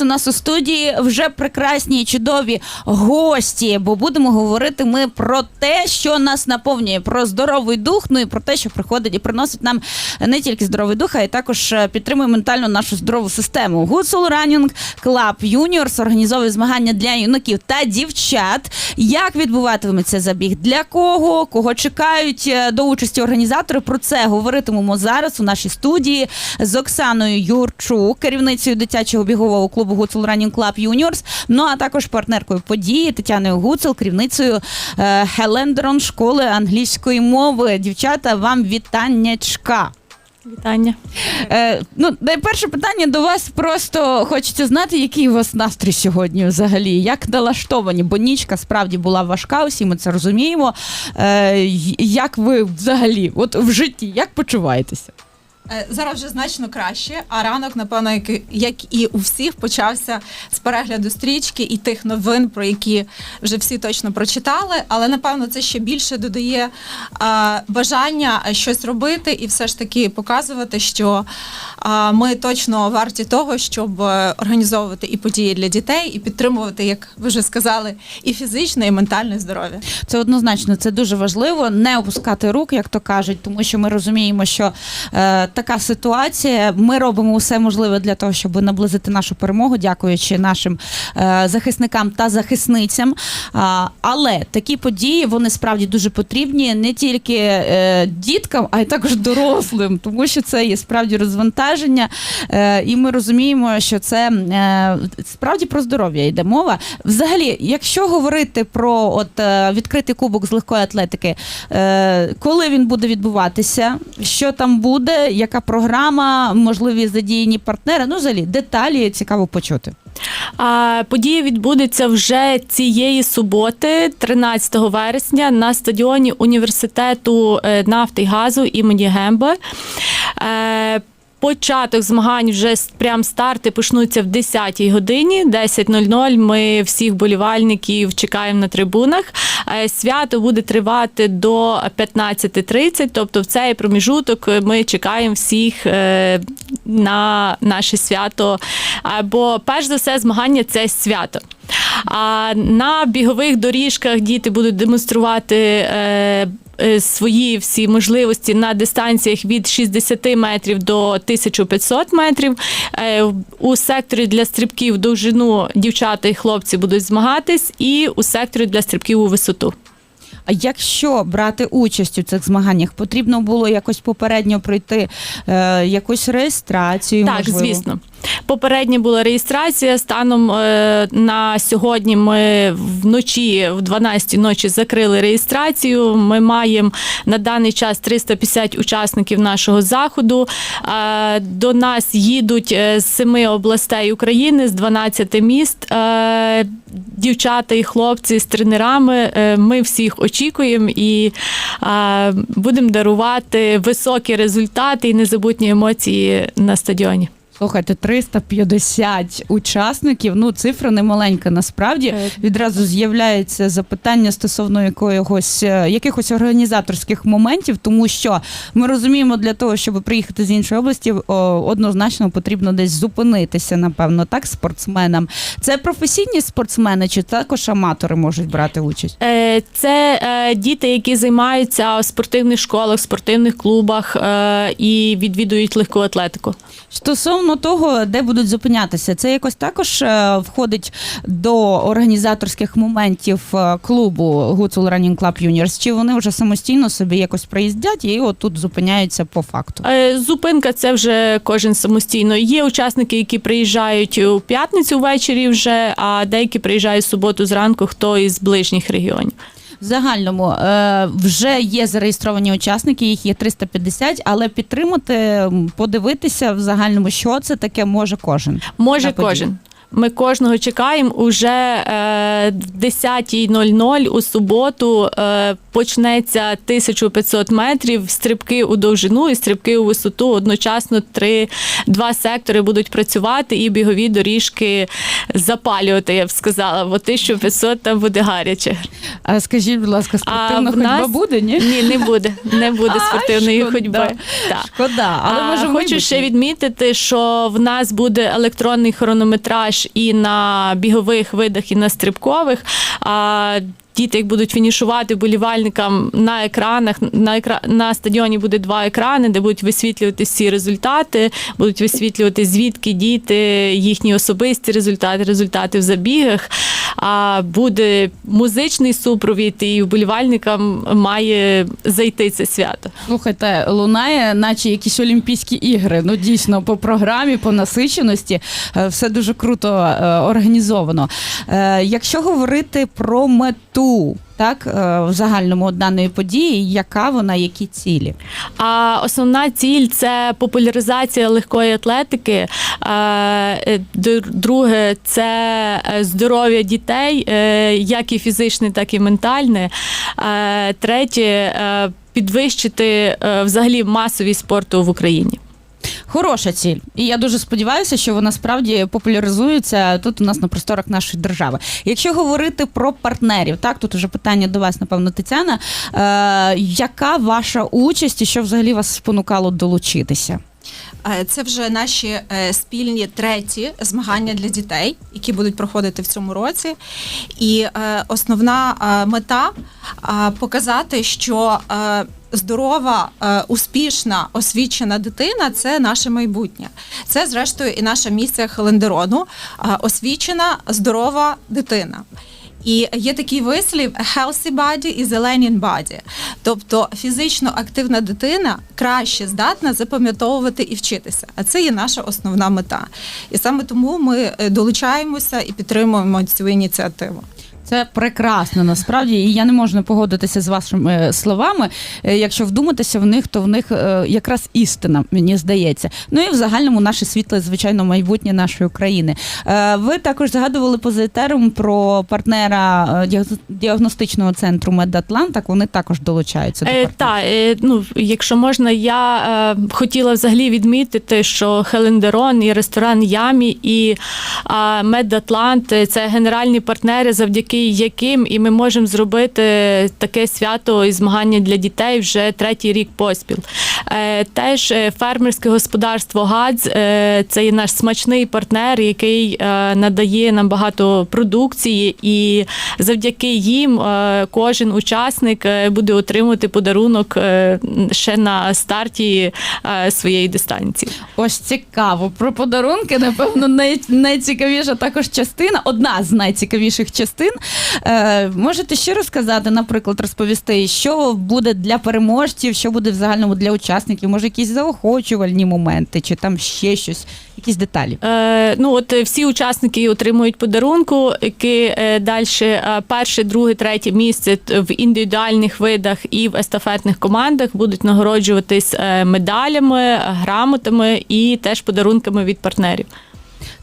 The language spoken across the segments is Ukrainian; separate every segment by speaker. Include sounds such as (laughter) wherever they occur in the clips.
Speaker 1: У нас у студії вже прекрасні і чудові гості, бо будемо говорити ми про те, що нас наповнює, про здоровий дух, ну і про те, що приходить і приносить нам не тільки здоровий дух, а й також е, підтримує ментально нашу здорову систему. Good Running Club Juniors організовує змагання для юнаків та дівчат. Як відбуватиметься забіг? Для кого? Кого чекають е, до участі організатори? Про це говоритимемо зараз у нашій студії з Оксаною Юрчук, керівницею дитячого бігового клубу Гуцул Running Club Juniors, ну а також партнеркою події Тетяною Гуцул, керівницею е, Хелендрон школи англійської мови. Дівчата, вам вітаннячка.
Speaker 2: Вітання.
Speaker 1: Е, ну, найперше питання до вас просто хочеться знати, який у вас настрій сьогодні взагалі, як налаштовані, бо нічка справді була важка, усі ми це розуміємо. Е, як ви взагалі, от в житті, як почуваєтеся?
Speaker 3: Е, Зараз вже значно краще, а ранок, напевно, як, і- у всіх, почався з перегляду стрічки і тих новин, про які вже всі точно прочитали. Але напевно це ще більше додає а, бажання щось робити і все ж таки показувати, що ми точно варті того, щоб е, організовувати і події для дітей, і підтримувати, як ви вже сказали, і фізичне, і ментальне здоров'я.
Speaker 1: Це однозначно, це дуже важливо не опускати рук, як то кажуть, тому що ми розуміємо, що е, така ситуація. Ми робимо усе можливе для того, щоб наблизити нашу перемогу, дякуючи нашим е, захисникам та захисницям. А, але такі події вони справді дуже потрібні не тільки е, діткам, а й також дорослим, тому що це є справді розвантаження, е, і ми розуміємо, що це е, справді про здоров'я йде мова. Взагалі, якщо говорити про от е, відкритий кубок з легкої атлетики, е, коли він буде відбуватися, що там буде, яка програма, можливі задіяні партнери, ну взагалі деталі цікаво почути.
Speaker 2: А, подія відбудеться вже цієї суботи, 13 вересня, на стадіоні університету е, нафти і газу імені Гемба. Е, Початок змагань вже прям старти почнуться в 10-й годині, 10.00. Ми всіх болівальників чекаємо на трибунах. Е, Свято буде тривати до 15.30, тобто в цей проміжуток ми чекаємо всіх е, на наше свято. Бо перш за все, змагання це свято. А на бігових доріжках діти будуть демонструвати. Е, Свої всі можливості на дистанціях від 60 метрів до 1500 метрів. Е, У секторі для стрибків довжину дівчата і хлопці будуть змагатись, і у секторі для стрибків у висоту.
Speaker 1: А якщо брати участь у цих змаганнях, потрібно було якось попередньо пройти е, якусь реєстрацію?
Speaker 2: Так,
Speaker 1: можливо?
Speaker 2: звісно. Попередня була реєстрація. Станом е, на сьогодні ми вночі, в 12 ночі, закрили реєстрацію. Ми маємо на даний час 350 учасників нашого заходу. Е, до нас їдуть е, з семи областей України, з 12 міст. Дівчата і хлопці з тренерами. Ми всіх очікуємо і будемо дарувати високі результати і незабутні емоції на стадіоні.
Speaker 1: Слухайте, 350 учасників. Ну, цифра немаленька. Насправді відразу з'являється запитання стосовно якогось е, якихось організаторських моментів, тому що ми розуміємо, для того, щоб приїхати з іншої області, однозначно потрібно десь зупинитися, напевно, так, спортсменам. Це професійні спортсмени чи також аматори можуть брати участь?
Speaker 2: Е, Це е, діти, які займаються в спортивних школах, спортивних клубах і відвідують легку атлетику.
Speaker 1: Стосовно того, де будуть зупинятися, це якось також е, входить до організаторських моментів е, клубу Гуцул Running Club Juniors, чи вони вже самостійно собі якось приїздять і отут зупиняються по факту?
Speaker 2: Е, Зупинка це вже кожен самостійно. Є учасники, які приїжджають у п'ятницю ввечері вже, а деякі приїжджають в суботу зранку, хто із ближніх регіонів.
Speaker 1: В загальному е, вже є зареєстровані учасники, їх є 350, але підтримати, подивитися в загальному, що це таке може кожен.
Speaker 2: Може кожен. Ми кожного чекаємо. Уже е, в 10.00 у суботу е, почнеться 1500 метрів, стрибки у довжину і стрибки у висоту. Одночасно три, два сектори будуть працювати і бігові доріжки запалювати, я б сказала. Бо 1500 там буде гаряче.
Speaker 1: А скажіть, будь ласка, спортивна ходьба
Speaker 2: нас-
Speaker 1: буде, ні?
Speaker 2: Ні, не буде. Не буде (laughs)
Speaker 1: А,
Speaker 2: спортивної
Speaker 1: шкода.
Speaker 2: ходьби. Так.
Speaker 1: Шкода, але
Speaker 2: А,
Speaker 1: може
Speaker 2: хочу ще відмітити, що в нас буде електронний хронометраж і на бігових видах, і на стрибкових. А, Діти, як будуть фінішувати болівальникам на екранах, на екра... на стадіоні буде два екрани, де будуть висвітлювати всі результати, будуть висвітлювати звідки діти, їхні особисті результати, результати в забігах. А буде музичний супровід, і вболівальникам має зайти це свято.
Speaker 1: Слухайте, лунає, наче якісь Олімпійські ігри. Ну дійсно, по програмі, по насиченості, е, все дуже круто е, організовано. Е, Якщо говорити про мету, так е, в загальному даної події, яка вона, які цілі?
Speaker 2: А основна ціль це популяризація легкої атлетики. Е, е, Друге це здоров'я дітей, як і фізичне, так і ментальне. Третє підвищити взагалі масовість спорту в Україні.
Speaker 1: Хороша ціль, і я дуже сподіваюся, що вона справді популяризується тут у нас на просторах нашої держави. Якщо говорити про партнерів, так тут уже питання до вас, напевно, Тетяна. Е, яка ваша участь і що взагалі вас спонукало долучитися?
Speaker 3: Е, Це вже наші е, спільні треті змагання для дітей, які будуть проходити в цьому році. І е, основна мета показати, що здорова, е, успішна, освічена дитина це наше майбутнє. Це, зрештою, і наша місія Хелендерону е, освічена, здорова дитина. І є такий вислів healthy body is a learning body». Тобто фізично активна дитина краще здатна запам'ятовувати і вчитися. А це є наша основна мета. І саме тому ми е, долучаємося і підтримуємо цю ініціативу.
Speaker 1: Це прекрасно насправді, і я не можу не погодитися з вашими е, словами. Е, Якщо вдуматися в них, то в них е, якраз істина, мені здається. Ну і в загальному наше світле, звичайно, майбутнє нашої країни. Ви також згадували поза етером про партнера діагностичного центру Медатлантак. Вони також долучаються до
Speaker 2: та, е, ну, якщо можна, я хотіла взагалі відмітити, що Хелендерон і ресторан Ямі і Медатлант це генеральні партнери, завдяки яким і ми можемо зробити таке свято і змагання для дітей вже третій рік поспіл. Е, теж е, фермерське господарство ГАДЗ е, це є наш смачний партнер, який надає нам багато продукції, і завдяки їм кожен учасник буде отримувати подарунок ще на старті своєї дистанції.
Speaker 1: Ось цікаво. Про подарунки, напевно, най- найцікавіша також частина, одна з найцікавіших частин. Е, можете ще розказати, наприклад, розповісти, що буде для переможців, що буде в загальному для учасників, може, якісь заохочувальні моменти, чи там ще щось, якісь деталі.
Speaker 2: Е, ну от е, всі учасники отримують подарунку, які е, далі е, перше, друге, третє місце в індивідуальних видах і в естафетних командах будуть нагороджуватись медалями, грамотами і теж подарунками від партнерів.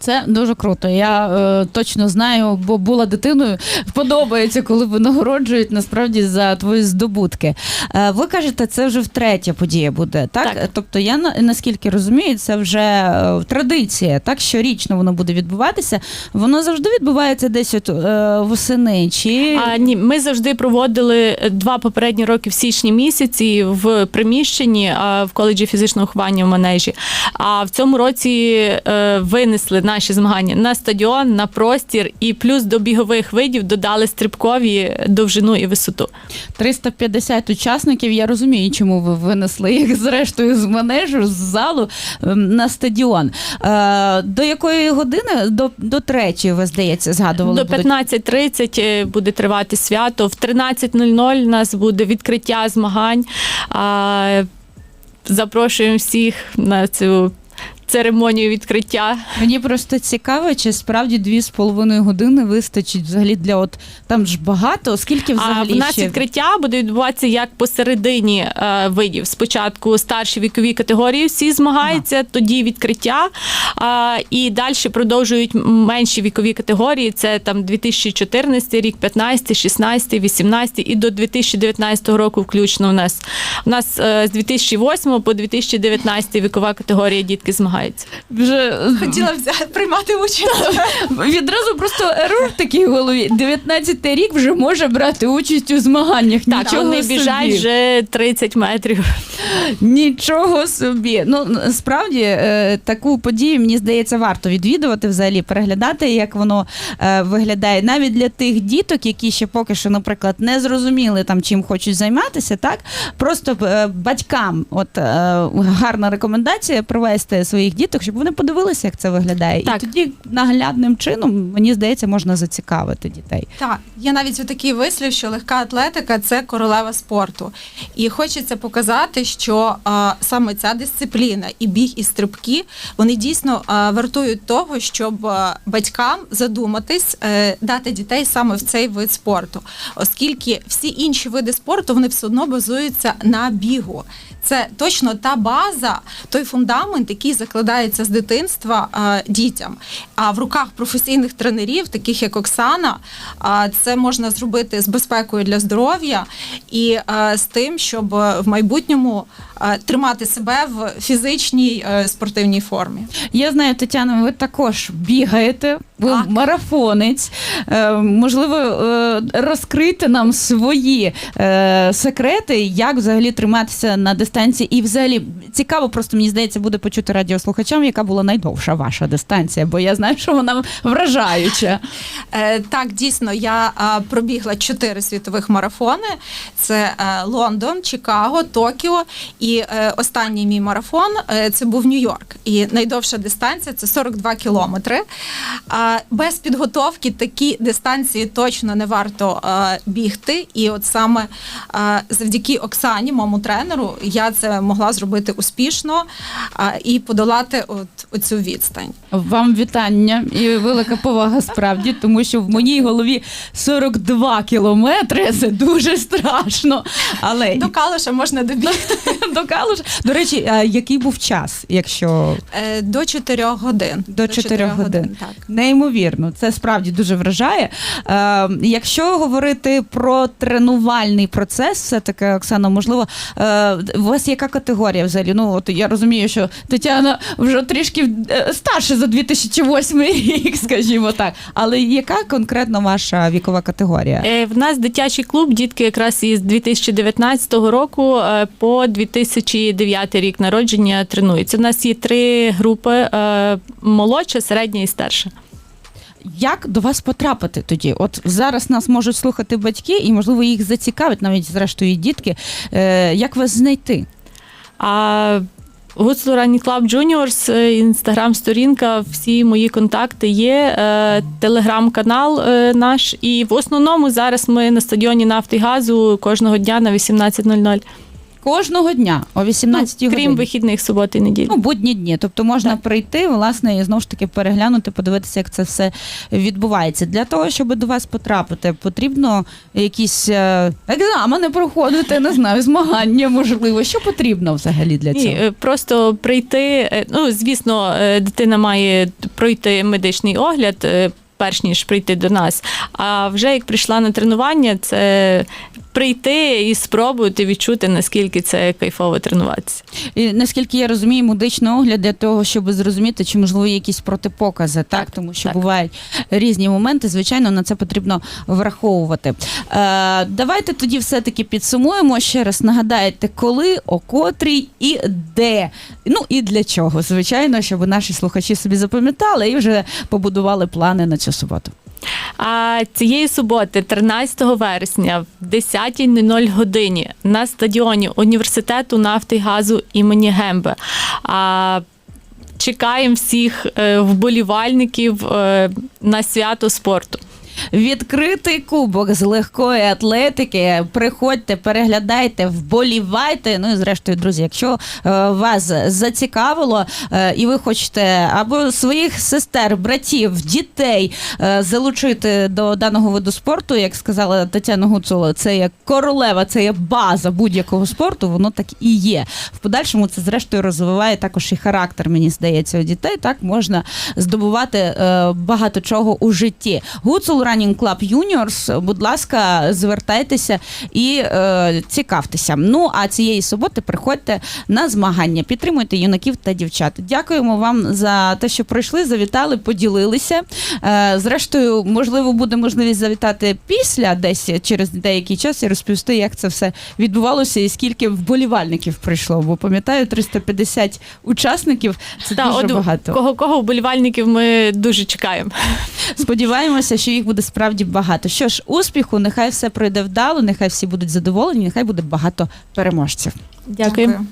Speaker 1: Це дуже круто. Я е, точно знаю, бо була дитиною. Подобається, коли винагороджують насправді за твої здобутки. Е, ви кажете, це вже втретє подія буде, так?
Speaker 2: Так.
Speaker 1: Тобто, я на- наскільки розумію, це вже е, традиція, так щорічно воно буде відбуватися. Воно завжди відбувається десь от е, восени. Чи
Speaker 2: А, ні, ми завжди проводили два попередні роки в січні місяці в приміщенні а, в коледжі фізичного виховання в манежі. А в цьому році е, винесли наші змагання на стадіон, на простір, і плюс до бігових видів додали стрибкові довжину і висоту.
Speaker 1: 350 учасників. Я розумію, чому ви винесли їх зрештою з манежу, з залу ем, на стадіон. Е, до якої години? До, до третьої, ви здається, згадували.
Speaker 2: До 15.30 е, буде тривати свято. В 13.00 у нас буде відкриття змагань. Запрошуємо всіх на цю церемонію відкриття.
Speaker 1: Мені просто цікаво, чи справді дві з половиною години вистачить взагалі для от там ж багато, скільки
Speaker 2: А
Speaker 1: взагалі
Speaker 2: в нас
Speaker 1: ще
Speaker 2: відкриття буде відбуватися як посередині е, видів. Спочатку старші вікові категорії всі змагаються, тоді відкриття, а, і далі продовжують менші вікові категорії. Це там 2014 рік, 15, 16, 18 і до 2019 року включно. У нас у нас е, з 2008 по 2019 вікова категорія дітки змагаються. Змагаються.
Speaker 1: Вже
Speaker 3: Хотіла взяти приймати участь.
Speaker 1: відразу просто ерор такий в голові. 19 рік вже може брати участь у змаганнях.
Speaker 2: Так,
Speaker 1: Нічого
Speaker 2: вони
Speaker 1: собі.
Speaker 2: біжать вже 30 метрів.
Speaker 1: Нічого собі. Ну справді е, таку подію мені здається варто відвідувати взагалі, переглядати, як воно е, виглядає, навіть для тих діток, які ще поки що, наприклад, не зрозуміли там чим хочуть займатися, так просто е, батькам, от гарна рекомендація привести своїх діток, щоб вони подивилися, як це виглядає,
Speaker 2: Так.
Speaker 1: і тоді наглядним чином мені здається, можна зацікавити дітей.
Speaker 3: Так, є навіть такий вислів, що легка атлетика це королева спорту. І хочеться показати, що а, саме ця дисципліна і біг, і стрибки вони дійсно а, вартують того, щоб а, батькам задуматись, е, дати дітей саме в цей вид спорту, оскільки всі інші види спорту вони все одно базуються на бігу. Це точно та база, той фундамент, який закладається з дитинства е, дітям. А в руках професійних тренерів, таких як Оксана, е, це можна зробити з безпекою для здоров'я і е, з тим, щоб в майбутньому тримати себе в фізичній спортивній формі.
Speaker 1: Я знаю, Тетяна, ви також бігаєте, ви
Speaker 3: Так.
Speaker 1: марафонець. Е, можливо, е, розкрити нам свої е, секрети, як взагалі триматися на дистанції. І взагалі цікаво, просто мені здається, буде почути радіослухачам, яка була найдовша ваша дистанція, бо я знаю, що вона вражаюча.
Speaker 3: Так, дійсно, я пробігла чотири світових марафони: це Лондон, Чикаго, Токіо. І останній мій марафон це був Нью-Йорк. І найдовша дистанція це 42 кілометри. Без підготовки такі дистанції точно не варто е, бігти. І от саме е, завдяки Оксані, моєму тренеру, я це могла зробити успішно е, і подолати от оцю відстань.
Speaker 1: Вам вітання і велика повага справді, тому що в моїй голові 42 кілометри це дуже страшно. Але
Speaker 3: До Калуша можна добігти. (laughs)
Speaker 1: до Калуша. До речі, який був час, якщо
Speaker 3: До 4 годин.
Speaker 1: До 4 годин.
Speaker 3: Так.
Speaker 1: Неймовірно, це справді дуже вражає. Е, якщо говорити про тренувальний процес, все таки, Оксана, можливо, е, у вас яка категорія взагалі? Ну от я розумію, що Тетяна вже трішки е, старше за 2008 (laughs) рік, скажімо так. Але яка конкретно ваша вікова категорія?
Speaker 2: Е, В нас дитячий клуб, дітки якраз із 2019 року е, по 2009 рік народження тренуються. У нас є три групи: е, молодша, середня і старша.
Speaker 1: Як до вас потрапити тоді? От зараз нас можуть слухати батьки, і можливо їх зацікавить навіть зрештою дітки. Е, як вас знайти?
Speaker 2: А Гуцул Ранні Клаб Juniors, е, інстаграм-сторінка, всі мої контакти є, е, телеграм-канал е, наш. І в основному зараз ми на стадіоні нафти і газу кожного дня на 18.00.
Speaker 1: Кожного дня о 18
Speaker 2: Ну,
Speaker 1: годині.
Speaker 2: крім вихідних суботи і неділі.
Speaker 1: Ну, будні дні. Тобто можна
Speaker 2: Так.
Speaker 1: прийти, власне, і знову ж таки переглянути, подивитися, як це все відбувається. Для того, щоб до вас потрапити, потрібно якісь е, екзамени проходити, не знаю, змагання, можливо. Що потрібно взагалі для цього?
Speaker 2: е, просто прийти. е, Ну, звісно, дитина має пройти медичний огляд. Перш ніж прийти до нас. А вже як прийшла на тренування, це прийти і спробувати відчути, наскільки це кайфово тренуватися.
Speaker 1: І наскільки я розумію, медичний огляд для того, щоб зрозуміти, чи можливо є якісь протипокази, так,
Speaker 2: Так,
Speaker 1: тому що
Speaker 2: так.
Speaker 1: бувають різні моменти. Звичайно, на це потрібно враховувати. Е, давайте тоді все-таки підсумуємо ще раз. Нагадаєте, коли, о котрій і де. Ну і для чого, звичайно, щоб наші слухачі собі запам'ятали і вже побудували плани на цю суботу.
Speaker 2: А цієї суботи, 13 вересня, в 10.00 годині на стадіоні університету нафти і газу імені Гембе. А, чекаємо всіх е, вболівальників е, на свято спорту.
Speaker 1: Відкритий кубок з легкої атлетики. Приходьте, переглядайте, вболівайте. Ну і зрештою, друзі, якщо е, вас зацікавило, е, і ви хочете або своїх сестер, братів, дітей е, залучити до даного виду спорту, як сказала Тетяна Гуцула, це є королева, це є база будь-якого спорту. Воно так і є. В подальшому це зрештою розвиває також і характер. Мені здається, у дітей так можна здобувати багато чого у житті. Гуцул Running Club Juniors. Будь ласка, звертайтеся і е, цікавтеся. Ну а цієї суботи приходьте на змагання, підтримуйте юнаків та дівчат. Дякуємо вам за те, що прийшли, завітали, поділилися. Е, зрештою, можливо, буде можливість завітати після десь через деякий час і розповісти, як це все відбувалося і скільки вболівальників прийшло. Бо пам'ятаю, 350 учасників це
Speaker 2: Та,
Speaker 1: дуже
Speaker 2: от
Speaker 1: багато.
Speaker 2: Кого кого вболівальників ми дуже чекаємо.
Speaker 1: Сподіваємося, що їх буде справді багато. Що ж, успіху, нехай все пройде вдало, нехай всі будуть задоволені, нехай буде багато переможців.
Speaker 3: Дякую.